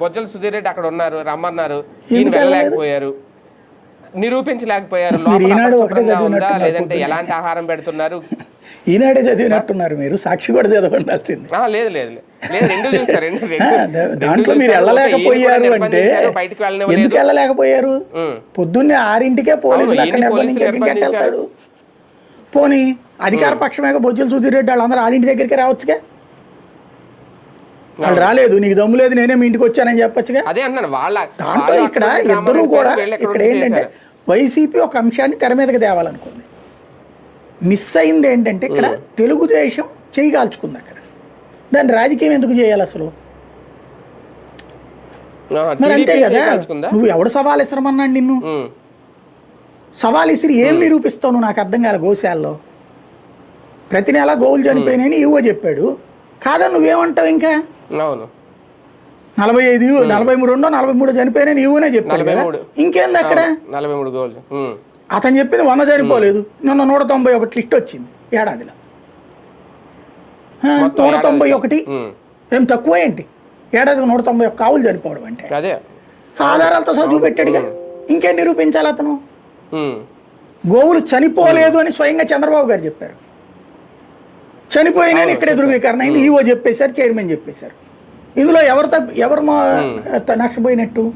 బొజ్జల సుధీర్ రెడ్డి అక్కడ ఉన్నారు రమ్మన్నారు. ఈయన వెళ్ళలేకపోయారు. నిరూపించలేకపోయారు. ఉందా? లేదంటే. ఎలాంటి ఆహారం పెడుతున్నారు? ఈనాడే చదివినట్టున్నారు మీరు. సాక్షి కూడా చదవండాల్సింది. లేదు లేదు లేదు. రెండు చూస్తారు దాంట్లో మీరు. వెళ్ళలేకపోయారు అంటే బయటికి. ఎందుకు వెళ్ళలేకపోయారు. పొద్దున్నే ఆరింటికే పోలీసులు అక్కడ ఈయన్ని నిర్బంధించి పోలీసులు ఇంకెట్. వెళ్తాడు పోనీ అధికార పక్షమేగా బొజ్జులు సుధీరెడ్డి వాళ్ళందరూ వాళ్ళ ఇంటి దగ్గరికి రావచ్చుగా? వాళ్ళు రాలేదు నీకు దమ్ము లేదు నేనే మీ ఇంటికి వచ్చానని చెప్పొచ్చుగా? అదే అంటున్నాను వాళ్ళ ఇక్కడ ఇద్దరు కూడా ఇక్కడ ఏంటంటే. వైసీపీ ఒక అంశాన్ని తెర మీదకి తేవాలనుకుంది. మిస్ అయింది ఏంటంటే ఇక్కడ తెలుగుదేశం చేయగాల్చుకుంది అక్కడ. దాన్ని రాజకీయం ఎందుకు చేయాలి అసలు? మరి అంతే కదా? నువ్వు ఎవడు సవాల్ ఇసరమన్నాడు నిన్ను. సవాల్ ఇసిరి ఏం నిరూపిస్తావు నువ్వు నాకు అర్థం కాలే గోశాలలో? ప్రతి నెల గోవులు చనిపోయినాయని ఇవ్వ చెప్పాడు. కాదా నువ్వేమంటావు ఇంకా? అవును. నలభై ఐదు నలభై మూడు రెండో నలభై మూడు చనిపోయినాయని ఇవ్వనే చెప్పాడు కదా. ఇంకేంది అక్కడ? నలభై మూడు గోల్డ్. అతను చెప్పింది వంద చనిపోలేదు. నిన్న నూట తొంభై ఒకటి లిస్ట్ వచ్చింది ఏడాదిలో. నూట తొంభై. ఒకటి. ఏం తక్కువ ఏంటి? ఏడాదికి నూట తొంభై ఒక్క ఆవులు చనిపోవడం అంటే. అదే. ఆధారాలతో చదువు పెట్టాడుగా ఇంకేం నిరూపించాలి అతను. గోవులు చనిపోలేదు అని స్వయంగా చంద్రబాబు గారు చెప్పారు. చనిపోయినని ఇక్కడే ధృవీకరణ అయింది. ఈవో చెప్పేశారు చైర్మన్ చెప్పేశారు. ఇందులో ఎవరు తప్ప ఎవరు మా- నష్టపోయినట్టు?